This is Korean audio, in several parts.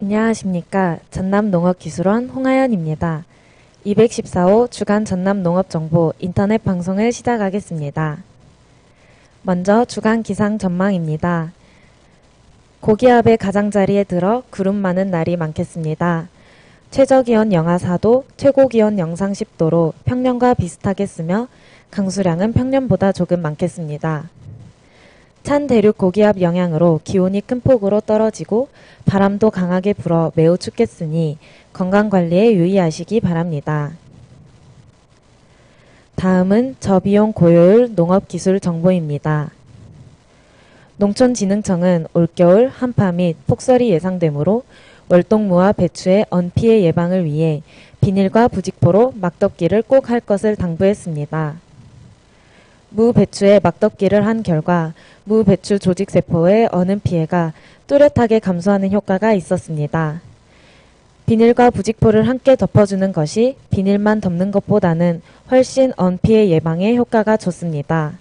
안녕하십니까. 전남농업기술원 홍하연입니다. 214호 주간 전남농업정보 인터넷 방송을 시작하겠습니다. 먼저 주간 기상 전망입니다. 고기압의 가장자리에 들어 구름 많은 날이 많겠습니다. 최저기온 영하 4도, 최고기온 영상 10도로 평년과 비슷하겠으며 강수량은 평년보다 조금 많겠습니다. 찬 대륙 고기압 영향으로 기온이 큰 폭으로 떨어지고 바람도 강하게 불어 매우 춥겠으니 건강 관리에 유의하시기 바랍니다. 다음은 저비용 고효율 농업기술 정보입니다. 농촌진흥청은 올겨울 한파 및 폭설이 예상되므로 월동무와 배추의 언피해 예방을 위해 비닐과 부직포로 막덮기를 꼭 할 것을 당부했습니다. 무 배추에 막덮기를 한 결과 무 배추 조직세포의 어는 피해가 뚜렷하게 감소하는 효과가 있었습니다. 비닐과 부직포를 함께 덮어주는 것이 비닐만 덮는 것보다는 훨씬 언피해 예방에 효과가 좋습니다.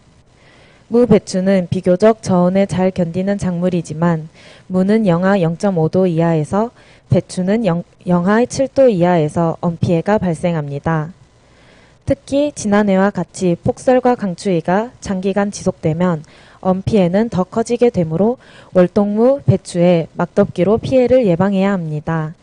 무 배추는 비교적 저온에 잘 견디는 작물이지만 무는 영하 0.5도 이하에서 배추는 영, 영하 7도 이하에서 언피해가 발생합니다. 특히 지난해와 같이 폭설과 강추위가 장기간 지속되면 언피해는 더 커지게 되므로 월동무, 배추에 막덮기로 피해를 예방해야 합니다.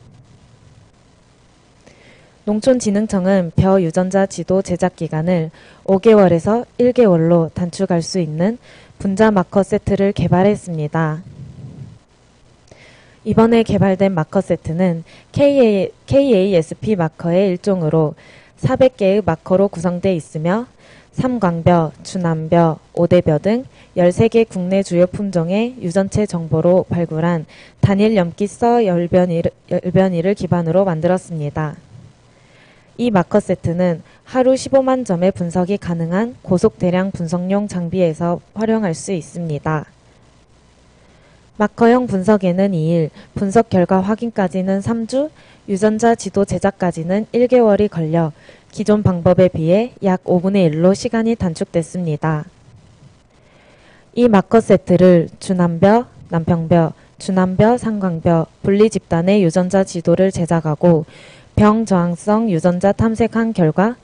농촌진흥청은 벼 유전자 지도 제작 기간을 5개월에서 1개월로 단축할 수 있는 분자 마커 세트를 개발했습니다. 이번에 개발된 마커 세트는 KA, KASP 마커의 일종으로 400개의 마커로 구성되어 있으며 삼광벼, 주남벼, 오대벼 등 13개 국내 주요 품종의 유전체 정보로 발굴한 단일 염기서 열변이를, 열변이를 기반으로 만들었습니다. 이 마커 세트는 하루 15만 점의 분석이 가능한 고속 대량 분석용 장비에서 활용할 수 있습니다. 마커형 분석에는 2일, 분석 결과 확인까지는 3주, 유전자 지도 제작까지는 1개월이 걸려 기존 방법에 비해 약 5분의 1로 시간이 단축됐습니다. 이 마커 세트를 주남벼, 남평벼, 주남벼, 상광벼, 분리 집단의 유전자 지도를 제작하고 병 저항성 유전자 탐색한 결과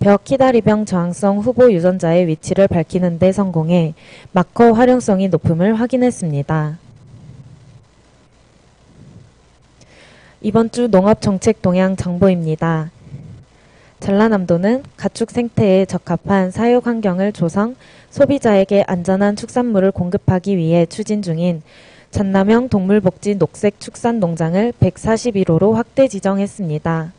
벽 키다리병 저항성 후보 유전자의 위치를 밝히는 데 성공해 마커 활용성이 높음을 확인했습니다. 이번 주 농업 정책 동향 정보입니다. 전라남도는 가축 생태에 적합한 사육 환경을 조성, 소비자에게 안전한 축산물을 공급하기 위해 추진 중인 전남형 동물복지 녹색 축산 농장을 141호로 확대 지정했습니다.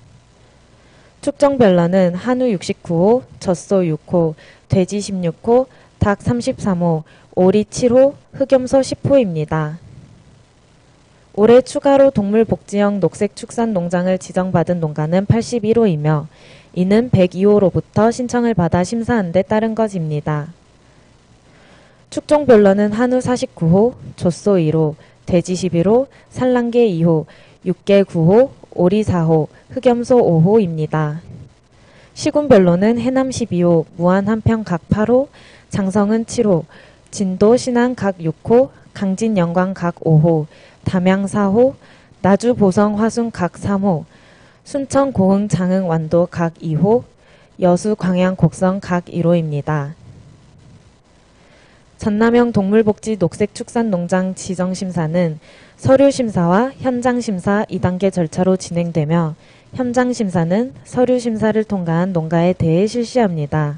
축정별로는 한우 69호, 젖소 6호, 돼지 16호, 닭 33호, 오리 7호, 흑염소 10호입니다. 올해 추가로 동물복지형 녹색 축산 농장을 지정받은 농가는 81호이며 이는 102호로부터 신청을 받아 심사한 데 따른 것입니다. 축종별로는 한우 49호, 젖소 1호, 돼지 11호, 산란개 2호, 육개 9호, 오리 4호, 흑염소 5호입니다. 시군별로는 해남 12호, 무안 한평 각 8호, 장성은 7호, 진도 신안 각 6호, 강진 영광 각 5호, 담양 4호, 나주 보성 화순 각 3호, 순천 고흥 장흥 완도 각 2호, 여수 광양 곡성 각 1호입니다. 전남형 동물복지 녹색축산농장 지정심사는 서류심사와 현장심사 2단계 절차로 진행되며 현장심사는 서류심사를 통과한 농가에 대해 실시합니다.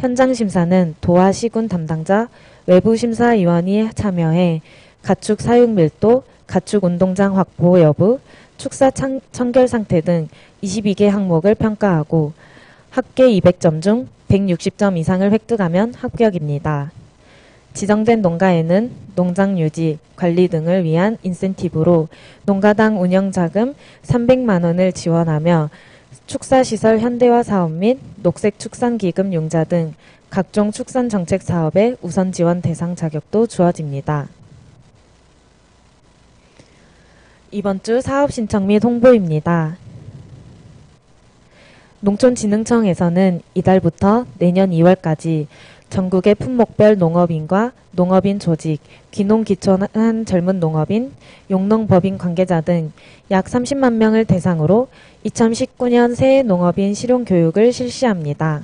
현장심사는 도와 시군 담당자, 외부 심사위원이 참여해 가축 사육 밀도, 가축 운동장 확보 여부, 축사 청, 결 상태 등 22개 항목을 평가하고 합계 200점 중 160점 이상을 획득하면 합격입니다. 지정된 농가에는 농장 유지, 관리 등을 위한 인센티브로 농가당 운영자금 300만 원을 지원하며 축사시설 현대화 사업 및 녹색축산기금 융자 등 각종 축산 정책 사업의 우선 지원 대상 자격도 주어집니다. 이번 주 사업 신청 및 홍보입니다. 농촌진흥청에서는 이달부터 내년 2월까지 전국의 품목별 농업인과 농업인 조직, 귀농 기촌한 젊은 농업인, 용농법인 관계자 등 약 30만 명을 대상으로 2019년 새해 농업인 실용 교육을 실시합니다.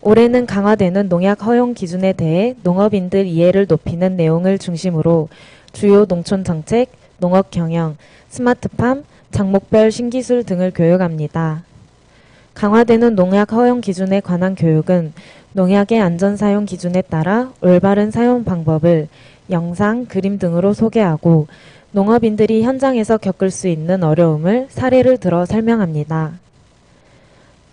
올해는 강화되는 농약 허용 기준에 대해 농업인들 이해를 높이는 내용을 중심으로 주요 농촌 정책, 농업 경영, 스마트팜, 장목별 신기술 등을 교육합니다. 강화되는 농약 허용 기준에 관한 교육은 농약의 안전 사용 기준에 따라 올바른 사용 방법을 영상, 그림 등으로 소개하고 농업인들이 현장에서 겪을 수 있는 어려움을 사례를 들어 설명합니다.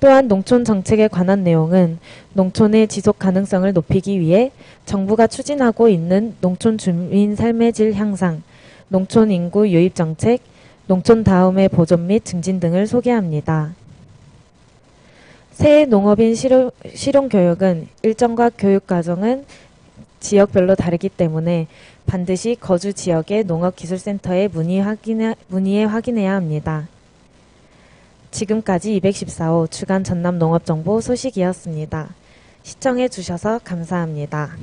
또한 농촌 정책에 관한 내용은 농촌의 지속 가능성을 높이기 위해 정부가 추진하고 있는 농촌 주민 삶의 질 향상, 농촌 인구 유입 정책, 농촌 다음의 보존 및 증진 등을 소개합니다. 새해 농업인 실용, 실용 교육은 일정과 교육 과정은 지역별로 다르기 때문에 반드시 거주 지역의 농업기술센터에 문의 확인해, 문의해 확인해야 합니다. 지금까지 214호 주간 전남 농업정보 소식이었습니다. 시청해 주셔서 감사합니다.